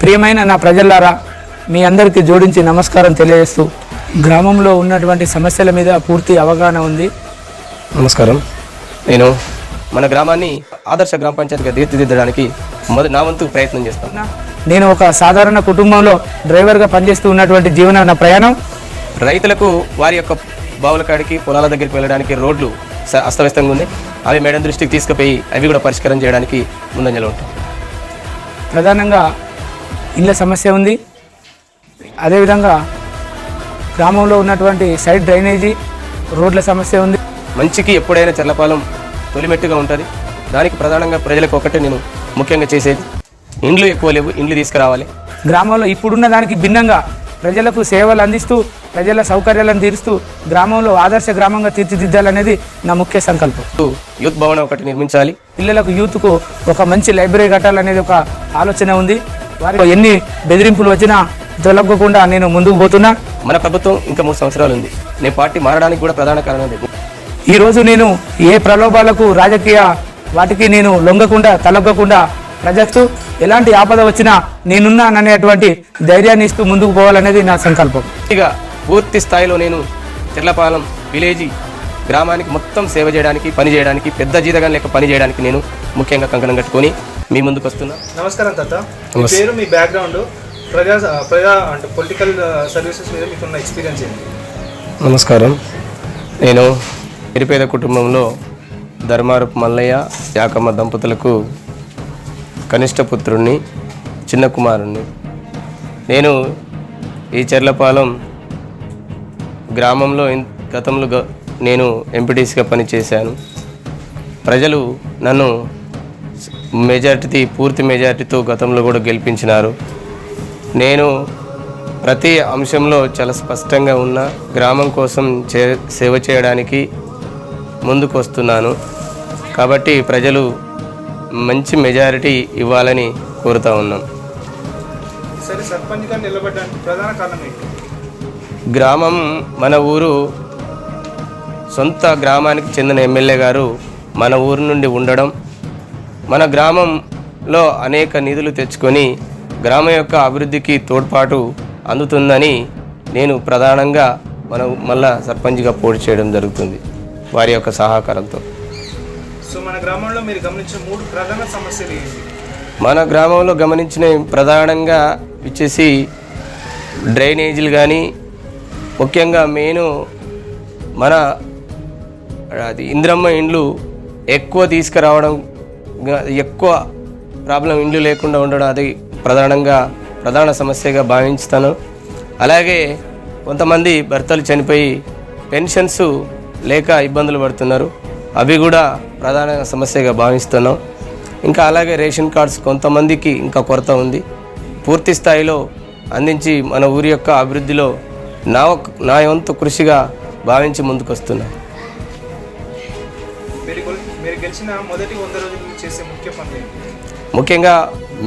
ప్రియమైన నా ప్రజలారా మీ అందరికీ జోడించి నమస్కారం తెలియజేస్తూ గ్రామంలో ఉన్నటువంటి సమస్యల మీద పూర్తి అవగాహన ఉంది. నమస్కారం. నేను మన గ్రామాన్ని ఆదర్శ గ్రామ పంచాయతీగా తీర్చిదిద్దడానికి మొదటి నా వంతు ప్రయత్నం చేస్తాను. నేను ఒక సాధారణ కుటుంబంలో డ్రైవర్గా పనిచేస్తూ ఉన్నటువంటి జీవన నా ప్రయాణం. రైతులకు వారి యొక్క బావుల కాడికి పొలాల దగ్గరికి వెళ్ళడానికి రోడ్లు అస్తవ్యస్తంగా ఉంది అవి మేడం దృష్టికి తీసుకుపోయి అవి కూడా పరిష్కారం చేయడానికి ముందంజలో ఉంటాం. ప్రధానంగా ఇళ్ళ సమస్య ఉంది. అదేవిధంగా గ్రామంలో ఉన్నటువంటి సైడ్ డ్రైనేజీ రోడ్ల సమస్య ఉంది. మంచికి ఎప్పుడైనా చెర్లపాలెం తొలిమెట్టుగా ఉంటుంది. దానికి ప్రధానంగా ప్రజలకు ఒకటే నేను ముఖ్యంగా చేసేది. ఇండ్లు ఎక్కువ లేవు ఇండ్లు తీసుకురావాలి. గ్రామంలో ఇప్పుడున్న దానికి భిన్నంగా ప్రజలకు సేవలు అందిస్తూ ప్రజల సౌకర్యాలను తీరుస్తూ గ్రామంలో ఆదర్శ గ్రామంగా తీర్చిదిద్దాలనేది నా ముఖ్య సంకల్పం. యూత్ భవనం ఒకటి నిర్మించాలి. పిల్లలకు యూత్కు ఒక మంచి లైబ్రరీ కట్టాలనేది ఒక ఆలోచన ఉంది. వారికి ఎన్ని బెదిరింపులు వచ్చినా తొలగకుండా నేను ముందుకు పోతున్నా. మన ప్రభుత్వం ఇంకా మూడు సంవత్సరాలు ఉంది. నేను పార్టీ మారడానికి కూడా ప్రధాన కారణం అదే. ఈరోజు నేను ఏ ప్రలోభాలకు రాజకీయ వాటికి నేను లొంగకుండా తలొగ్గకుండా ప్రజలకు ఎలాంటి ఆపద వచ్చినా నేనున్నాననేటువంటి ధైర్యాన్ని ఇస్తూ ముందుకు పోవాలనేది నా సంకల్పం. ఇక పూర్తి స్థాయిలో నేను చెర్లపాలెం విలేజ్ గ్రామానికి మొత్తం సేవ చేయడానికి పని చేయడానికి పెద్ద జీతగాని లెక్క పని చేయడానికి నేను ముఖ్యంగా కంకణం కట్టుకొని మీ ముందుకు వస్తున్నా. నమస్కారం తాత. మీ. పేరు మీ బ్యాక్గ్రౌండ్ ప్రజా ప్రజా అంటే పొలిటికల్ సర్వీసెస్ మీద మీకున్న ఎక్స్పీరియన్స్ ఏంటి? నమస్కారం. నేను నిరుపేద కుటుంబంలో ధర్మారపు మల్లయ్య యాకమ్మ దంపతులకు కనిష్ట పుత్రుణ్ణి చిన్న కుమారుణ్ణి. నేను ఈ చెర్లపాలెం గ్రామంలో గతంలో గ- నేను ఎంపీటీసీగా పనిచేశాను. ప్రజలు నన్ను మెజార్టీ పూర్తి మెజార్టీతో గతంలో కూడా గెలిపించినారు. నేను ప్రతి అంశంలో చాలా స్పష్టంగా ఉన్న గ్రామం కోసం చే సేవ చేయడానికి ముందుకు వస్తున్నాను కాబట్టి ప్రజలు మంచి మెజారిటీ ఇవ్వాలని కోరుతా ఉన్నాం. సరే సర్పంచ్గా నిలబడడానికి ప్రధాన కారణం ఏంటి? గ్రామం మన ఊరు సొంత గ్రామానికి చెందిన ఎమ్మెల్యే గారు మన ఊరు నుండి ఉండడం మన గ్రామంలో అనేక నిధులు తెచ్చుకొని గ్రామం యొక్క అభివృద్ధికి తోడ్పాటు అందుతుందని నేను ప్రధానంగా మన మళ్ళా సర్పంచ్గా పోటీ చేయడం జరుగుతుంది వారి యొక్క సహకారంతో. సో మన గ్రామంలో మీరు గమనించిన మూడు ప్రధాన సమస్యలు మన గ్రామంలో గమనించిన ప్రధానంగా వచ్చేసి డ్రైనేజీలు కానీ ముఖ్యంగా మెయిన్ మన అది ఇంద్రమ్మ ఇండ్లు ఎక్కువ తీసుకురావడం ఎక్కువ ప్రాబ్లం ఇండ్లు లేకుండా ఉండడం అది ప్రధానంగా ప్రధాన సమస్యగా భావించుతాను. అలాగే కొంతమంది భర్తలు చనిపోయి పెన్షన్స్ లేక ఇబ్బందులు పడుతున్నారు. అవి కూడా ప్రధాన సమస్యగా భావిస్తున్నాం. ఇంకా అలాగే రేషన్ కార్డ్స్ కొంతమందికి ఇంకా కొరత ఉంది. పూర్తి స్థాయిలో అందించి మన ఊరి యొక్క అభివృద్ధిలో నా నా వంతు కృషిగా భావించి ముందుకొస్తున్నాను గెలిచిన మొదటి వంద రోజులు చేసే ముఖ్య పనులు ముఖ్యంగా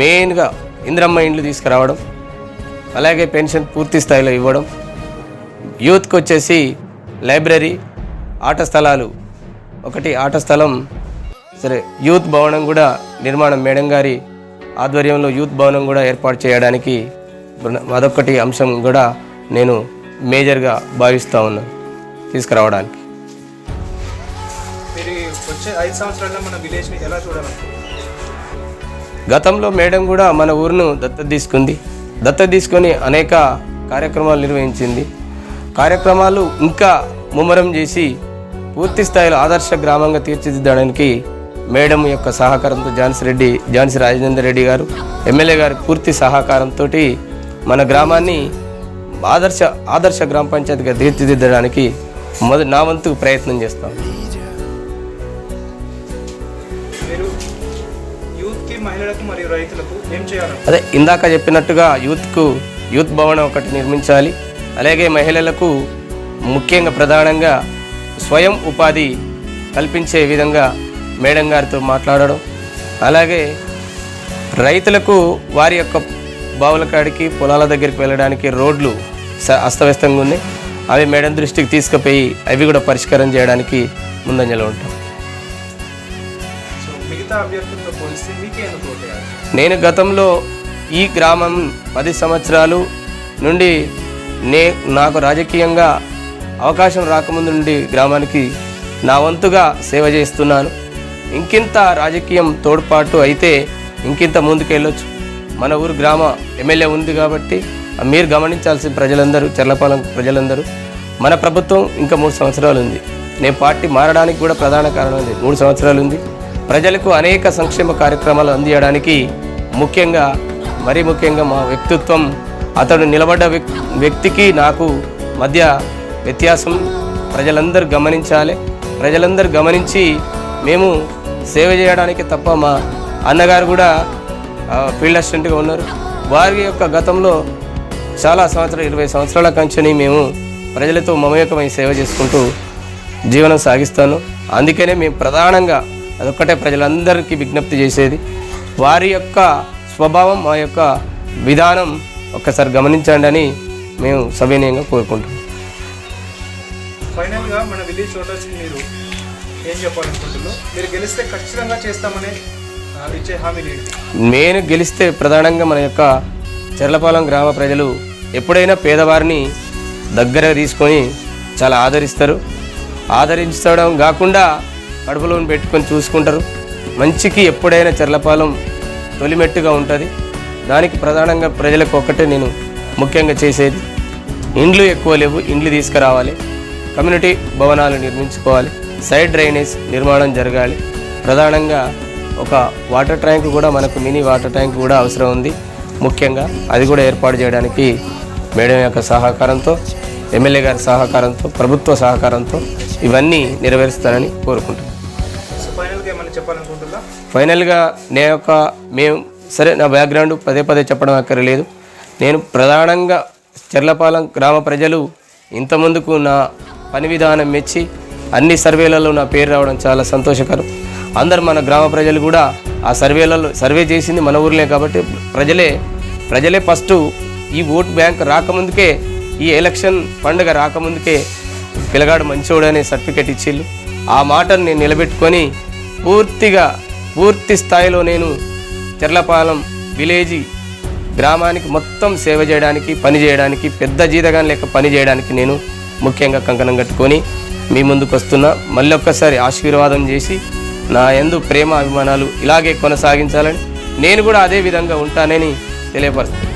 మెయిన్గా ఇంద్రమ్మ ఇండ్లు తీసుకురావడం అలాగే పెన్షన్ పూర్తి స్థాయిలో ఇవ్వడం యూత్కి వచ్చేసి లైబ్రరీ ఆట స్థలాలు. ఒకటి ఆట స్థలం సరే యూత్ భవనం కూడా నిర్మాణం. మేడం గారి ఆధ్వర్యంలో యూత్ భవనం కూడా ఏర్పాటు చేయడానికి అదొక్కటి అంశం కూడా నేను మేజర్గా భావిస్తూ ఉన్నాను తీసుకురావడానికి. వచ్చే ఐదు సంవత్సరాల్లో మన విలేజ్ని ఎలా చూడాలనుకుంటున్నారు గతంలో మేడం కూడా మన ఊరును దత్త తీసుకుంది. దత్త తీసుకొని అనేక కార్యక్రమాలు నిర్వహించింది. కార్యక్రమాలు ఇంకా ముమ్మరం చేసి పూర్తి స్థాయిలో ఆదర్శ గ్రామంగా తీర్చిదిద్దడానికి మేడం యొక్క సహకారంతో ఝాన్సీ రెడ్డి ఝాన్సీ రాజేందర్ రెడ్డి గారు ఎమ్మెల్యే గారి పూర్తి సహకారంతో మన గ్రామాన్ని ఆదర్శ ఆదర్శ గ్రామ పంచాయతీగా తీర్చిదిద్దడానికి మొదటి నా వంతు ప్రయత్నం చేస్తాం. మీరు యూత్కి మహిళలకు మరియు రైతులకు ఏం అదే ఇందాక చెప్పినట్టుగా యూత్కు యూత్ భవనం ఒకటి నిర్మించాలి. అలాగే మహిళలకు ముఖ్యంగా ప్రధానంగా స్వయం ఉపాధి కల్పించే విధంగా మేడం గారితో మాట్లాడడం. అలాగే రైతులకు వారి యొక్క బావుల కాడికి పొలాల దగ్గరికి వెళ్ళడానికి రోడ్లు స- అస్తవ్యస్తంగా ఉన్నాయి. అవి మేడం దృష్టికి తీసుకుపోయి అవి కూడా పరిష్కారం చేయడానికి ముందంజలో ఉంటాం. మిగతా అభ్యర్థులతో పోలిస్తే మీకే ఎందుకు నేను గతంలో ఈ గ్రామం పది సంవత్సరాలు నుండి నే నాకు రాజకీయంగా అవకాశం రాకముందు నుండి గ్రామానికి నా వంతుగా సేవ చేస్తున్నాను. ఇంకింత రాజకీయం తోడ్పాటు అయితే ఇంకింత ముందుకెళ్ళొచ్చు. మన ఊరు గ్రామ ఎమ్మెల్యే ఉంది కాబట్టి మీరు గమనించాల్సిన ప్రజలందరూ చెర్లపాలెం ప్రజలందరూ మన ప్రభుత్వం ఇంకా మూడు సంవత్సరాలు ఉంది. నేను పార్టీ మారడానికి కూడా ప్రధాన కారణం ఇది మూడు సంవత్సరాలు ఉంది. ప్రజలకు అనేక సంక్షేమ కార్యక్రమాలు అందించడానికి ముఖ్యంగా మరీ ముఖ్యంగా మా వ్యక్తిత్వం అతడు నిలబడ్డ వ్యక్తికి నాకు మధ్య వ్యత్యాసం ప్రజలందరూ గమనించాలి. ప్రజలందరూ గమనించి మేము సేవ చేయడానికి తప్ప మా అన్నగారు కూడా ఫీల్డ్ అసిస్టెంట్గా ఉన్నారు. వారి యొక్క గతంలో చాలా సంవత్సరాలు ఇరవై సంవత్సరాల కంచెని మేము ప్రజలతో మమేకమై సేవ చేసుకుంటూ జీవనం సాగిస్తాను. అందుకనే మేము ప్రధానంగా అదొక్కటే ప్రజలందరికీ విజ్ఞప్తి చేసేది. వారి యొక్క స్వభావం మా యొక్క విధానం ఒక్కసారి గమనించండి అని మేము సవినయంగా కోరుకుంటున్నాం. ఫైనల్గా మన విలేజ్ ఓటర్స్కి మీరు ఏం చెప్పాలనుకుంటున్నారు? మీరు గెలిస్తే ఖచ్చితంగా చేస్తామని ఇచ్చే హామీలు ఏంటి? నేను గెలిస్తే ప్రధానంగా మన యొక్క చెర్లపాలెం గ్రామ ప్రజలు ఎప్పుడైనా పేదవారిని దగ్గర తీసుకొని చాలా ఆదరిస్తారు. ఆదరించడం కాకుండా కడుపులోని పెట్టుకొని చూసుకుంటారు. మంచికి ఎప్పుడైనా చెర్లపాలెం తొలిమెట్టుగా ఉంటుంది. దానికి ప్రధానంగా ప్రజలకు ఒక్కటే నేను ముఖ్యంగా చేసేది. ఇండ్లు ఎక్కువ లేవు ఇండ్లు తీసుకురావాలి. కమ్యూనిటీ భవనాలు నిర్మించుకోవాలి. సైడ్ డ్రైనేజ్ నిర్మాణం జరగాలి. ప్రధానంగా ఒక వాటర్ ట్యాంక్ కూడా మనకు మినీ వాటర్ ట్యాంక్ కూడా అవసరం ఉంది. ముఖ్యంగా అది కూడా ఏర్పాటు చేయడానికి మేడం యొక్క సహకారంతో ఎమ్మెల్యే గారి సహకారంతో ప్రభుత్వ సహకారంతో ఇవన్నీ నెరవేరుస్తానని కోరుకుంటున్నాను. చెప్పాలనుకుంటున్నా? ఫైనల్గా నే యొక్క మేము సరే నా బ్యాక్గ్రౌండ్ పదే పదే చెప్పడం అక్కర్లేదు. నేను ప్రధానంగా చెర్లపాలెం గ్రామ ప్రజలు ఇంతమందుకు నా పని విధానం మెచ్చి అన్ని సర్వేలలో నా పేరు రావడం చాలా సంతోషకరం. అందరు మన గ్రామ ప్రజలు కూడా ఆ సర్వేలలో సర్వే చేసింది మన ఊర్లే కాబట్టి ప్రజలే ప్రజలే ఫస్ట్ ఈ ఓట్ బ్యాంక్ రాకముందుకే ఈ ఎలక్షన్ పండుగ రాకముందుకే పిల్లగాడు మంచోడు అనే సర్టిఫికేట్ ఇచ్చిళ్ళు. ఆ మాటను నేను నిలబెట్టుకొని పూర్తిగా పూర్తి స్థాయిలో నేను చెర్లపాలెం విలేజీ గ్రామానికి మొత్తం సేవ చేయడానికి పని చేయడానికి పెద్ద జీతగాని లేక పని చేయడానికి నేను ముఖ్యంగా కంకణం కట్టుకొని మీ ముందుకు వస్తున్నా. మళ్ళీ ఒక్కసారి ఆశీర్వాదం చేసి నా ఎందు ప్రేమ అభిమానాలు ఇలాగే కొనసాగించాలని నేను కూడా అదే విధంగా ఉంటానని తెలియపరుస్తాను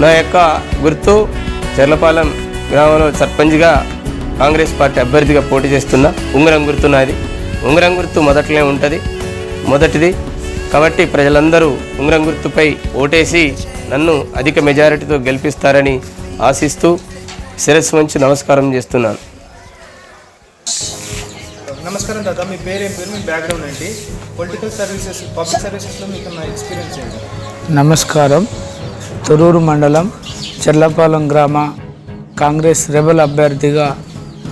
నా యొక్క గుర్తు చెర్లపాలెం గ్రామంలో సర్పంచ్గా కాంగ్రెస్ పార్టీ అభ్యర్థిగా పోటీ చేస్తున్నా ఉంగరం గుర్తు నాది. ఉంగరం గుర్తు మొదట్లోనే ఉంటుంది. మొదటిది కాబట్టి ప్రజలందరూ ఉంగరం గుర్తుపై ఓటేసి నన్ను అధిక మెజారిటీతో గెలిపిస్తారని ఆశిస్తూ శిరస్సు వంచి నమస్కారం చేస్తున్నాను. నమస్కారం దాదా మీ పేరు ఏం పేరు మీ బ్యాక్గ్రౌండ్ ఏంటి? పొలిటికల్ సర్వీసెస్ పబ్లిక్ సర్వీసెస్లో మీకు నా ఎక్స్పీరియన్స్ ఏంటి? నమస్కారం. తొరూరు మండలం చెర్లపాలెం గ్రామ కాంగ్రెస్ రెబల్ అభ్యర్థిగా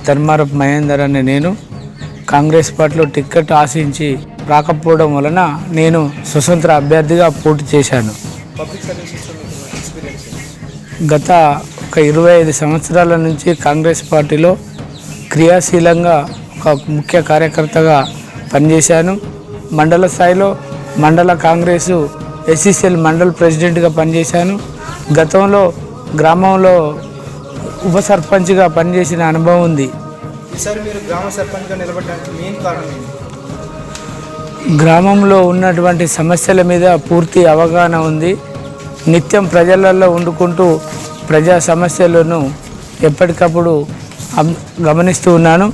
ధర్మారపు మహేందర్ అనే నేను కాంగ్రెస్ పార్టీలో టిక్కెట్ ఆశించి రాకపోవడం వలన నేను స్వతంత్ర అభ్యర్థిగా పోటీ చేశాను. గత ఒక ఇరవై ఐదు సంవత్సరాల నుంచి కాంగ్రెస్ పార్టీలో క్రియాశీలంగా ఒక ముఖ్య కార్యకర్తగా పనిచేశాను. మండల స్థాయిలో మండల కాంగ్రెసు ఎస్సీసీఎల్ మండల్ ప్రెసిడెంట్గా పనిచేశాను. గతంలో గ్రామంలో ఉప సర్పంచ్గా పనిచేసిన అనుభవం ఉంది. ఈసారి మీరు గ్రామ సర్పంచ్గా నిలబడడానికి మెయిన్ కారణం ఏంటి? గ్రామంలో ఉన్నటువంటి సమస్యల మీద పూర్తి అవగాహన ఉంది. నిత్యం ప్రజలలో వండుకుంటూ ప్రజా సమస్యలను ఎప్పటికప్పుడు గమనిస్తూ ఉన్నాను.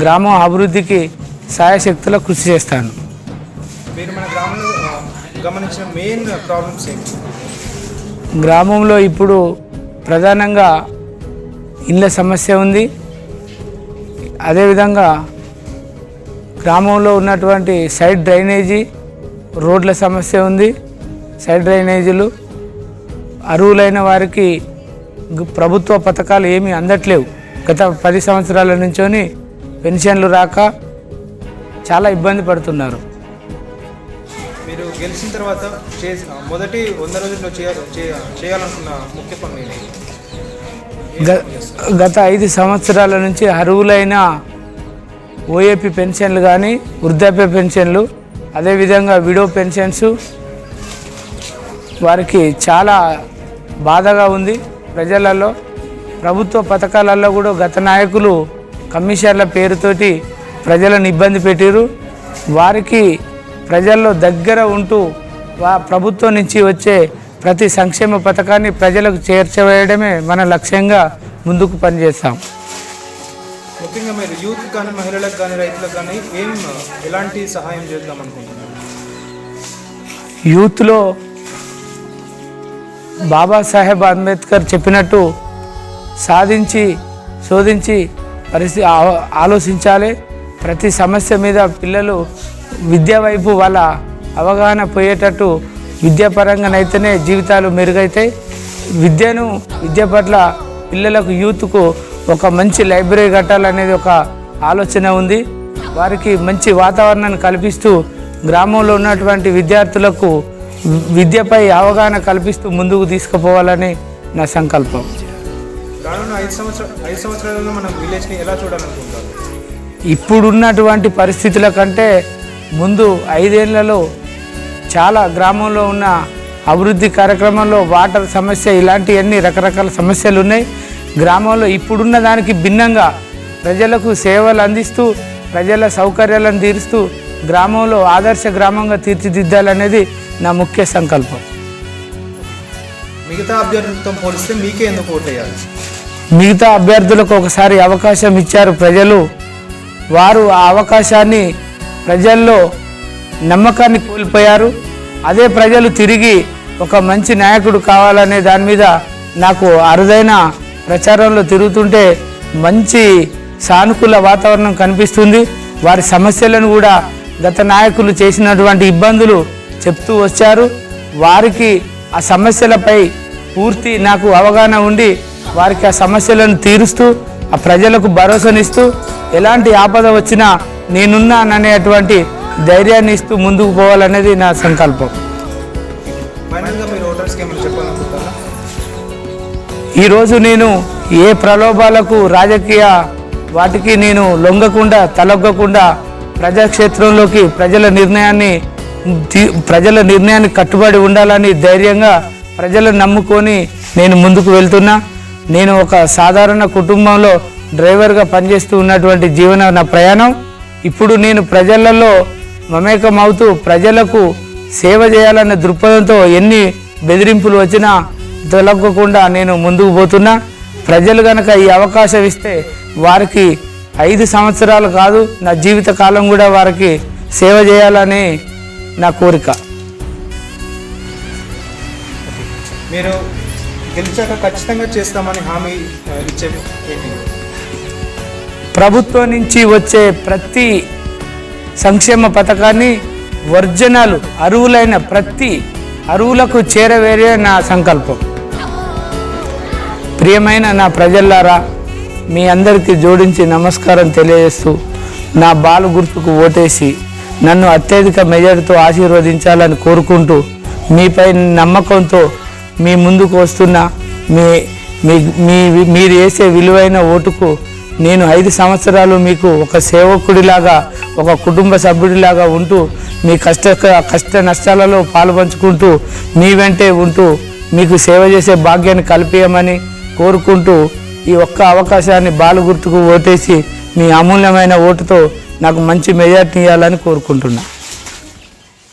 గ్రామం అభివృద్ధికి సాయశక్తుల కృషి చేస్తాను. మీరు మన గ్రామంలో ఆ, గమనించిన మెయిన్ ప్రాబ్లమ్స్ ఏంటి? గ్రామంలో ఇప్పుడు ప్రధానంగా ఇళ్ళ సమస్య ఉంది. అదేవిధంగా గ్రామంలో ఉన్నటువంటి సైడ్ డ్రైనేజీ రోడ్ల సమస్య ఉంది. సైడ్ డ్రైనేజీలు అర్హులైన వారికి ప్రభుత్వ పథకాలు ఏమీ అందట్లేవు. గత పది సంవత్సరాల నుంచోని పెన్షన్లు రాక చాలా ఇబ్బంది పడుతున్నారు. మీరు గెలిచిన తర్వాత మొదటి వంద రోజుల్లో చేయాలి చేయాలనుకున్న ముఖ్య పనులు గత ఐదు సంవత్సరాల నుంచి అర్హులైన ఓఏపీ పెన్షన్లు కానీ వృద్ధాప్య పెన్షన్లు అదేవిధంగా విడో పెన్షన్స్ వారికి చాలా బాధగా ఉంది. ప్రజలలో ప్రభుత్వ పథకాలలో కూడా గత నాయకులు కమిషన్ల పేరుతోటి ప్రజలను ఇబ్బంది పెట్టారు వారికి ప్రజల్లో దగ్గర ఉంటూ వా ప్రభుత్వం నుంచి వచ్చే ప్రతి సంక్షేమ పథకాన్ని ప్రజలకు చేర్చవేయడమే మన లక్ష్యంగా ముందుకు పనిచేస్తాం. ముఖ్యంగా మీరు యూత్ కానీ మహిళలకు కానీ రైతులకు కానీ ఏం ఎలాంటి సహాయం చేద్దాం అనుకుంటున్నారు? యూత్లో బాబాసాహెబ్ అంబేద్కర్ చెప్పినట్టు సాధించి శోధించి పరిస్థితి ఆలోచించాలి. ప్రతి సమస్య మీద పిల్లలు విద్య వైపు వాళ్ళ అవగాహన పోయేటట్టు విద్యాపరంగానైతేనే జీవితాలు మెరుగైతాయి. విద్యను విద్య పట్ల పిల్లలకు యూత్కు ఒక మంచి లైబ్రరీ కట్టాలనేది ఒక ఆలోచన ఉంది. వారికి మంచి వాతావరణాన్ని కల్పిస్తూ గ్రామంలో ఉన్నటువంటి విద్యార్థులకు విద్యపై అవగాహన కల్పిస్తూ ముందుకు తీసుకుపోవాలని నా సంకల్పం. రానున్న ఐదు సంవత్సరాలు ఐదు సంవత్సరాలలో మనం విలేజ్ని ఎలా చూడాలనుకుంటారు ఇప్పుడున్నటువంటి పరిస్థితుల కంటే ముందు ఐదేళ్ళలో చాలా గ్రామంలో ఉన్న అభివృద్ధి కార్యక్రమంలో వాటర్ సమస్య ఇలాంటివన్నీ రకరకాల సమస్యలు ఉన్నాయి. గ్రామంలో ఇప్పుడున్న దానికి భిన్నంగా ప్రజలకు సేవలు అందిస్తూ ప్రజల సౌకర్యాలను తీరుస్తూ గ్రామంలో ఆదర్శ గ్రామంగా తీర్చిదిద్దాలనేది నా ముఖ్య సంకల్పం. మిగతా అభ్యర్థులతో పోలిస్తే మీకే ఎందుకు ఓటేయాలి? మిగతా అభ్యర్థులకు ఒకసారి అవకాశం ఇచ్చారు ప్రజలు. వారు ఆ అవకాశాన్ని ప్రజల్లో నమ్మకాన్ని కోల్పోయారు. అదే ప్రజలు తిరిగి ఒక మంచి నాయకుడు కావాలనే దాని మీద నాకు అరుదైన ప్రచారంలో తిరుగుతుంటే మంచి సానుకూల వాతావరణం కనిపిస్తుంది. వారి సమస్యలను కూడా గత నాయకులు చేసినటువంటి ఇబ్బందులు చెప్తూ వచ్చారు. వారికి ఆ సమస్యలపై పూర్తి నాకు అవగాహన ఉండి వారికి ఆ సమస్యలను తీరుస్తూ ఆ ప్రజలకు భరోసానిస్తూ ఎలాంటి ఆపద వచ్చినా నేనున్నాననేటువంటి ధైర్యాన్ని ఇస్తూ ముందుకు పోవాలనేది నా సంకల్పం. ఈరోజు నేను ఏ ప్రలోభాలకు రాజకీయ వాటికి నేను లొంగకుండా తలొగ్గకుండా ప్రజాక్షేత్రంలోకి ప్రజల నిర్ణయాన్ని ప్రజల నిర్ణయాన్ని కట్టుబడి ఉండాలని ధైర్యంగా ప్రజలను నమ్ముకొని నేను ముందుకు వెళ్తున్నా. నేను ఒక సాధారణ కుటుంబంలో డ్రైవర్గా పనిచేస్తూ ఉన్నటువంటి జీవన నా ప్రయాణం. ఇప్పుడు నేను ప్రజలలో మమేకం అవుతూ ప్రజలకు సేవ చేయాలన్న దృక్పథంతో ఎన్ని బెదిరింపులు వచ్చినా తొలగకుండా నేను ముందుకు పోతున్నా. ప్రజలు కనుక ఈ అవకాశం ఇస్తే వారికి ఐదు సంవత్సరాలు కాదు నా జీవిత కాలం కూడా వారికి సేవ చేయాలని నా కోరిక. మీరు గెలిచాక ఖచ్చితంగా చేస్తామని హామీ ఇచ్చే ప్రభుత్వం నుంచి వచ్చే ప్రతి సంక్షేమ పథకాన్ని వర్జనాలు అరువులైన ప్రతి అరువులకు చేరవేరే నా సంకల్పం. ప్రియమైన నా ప్రజల్లారా మీ అందరికీ జోడించి నమస్కారం తెలియజేస్తూ నా బాలు గుర్తుకు ఓటేసి నన్ను అత్యధిక మెజార్టీతో ఆశీర్వదించాలని కోరుకుంటూ మీపై నమ్మకంతో మీ ముందుకు వస్తున్న మీ మీ మీ మీరు వేసే విలువైన ఓటుకు నేను ఐదు సంవత్సరాలు మీకు ఒక సేవకుడిలాగా ఒక కుటుంబ సభ్యుడిలాగా ఉంటూ మీ కష్ట కష్ట నష్టాలలో పాల్పంచుకుంటూ మీ వెంటే ఉంటూ మీకు సేవ చేసే భాగ్యాన్ని కల్పించమని కోరుకుంటూ ఈ ఒక్క అవకాశాన్ని బాలు గుర్తుకు ఓటేసి మీ అమూల్యమైన ఓటుతో నాకు మంచి మెజార్టీ ఇవ్వాలని కోరుకుంటున్నాను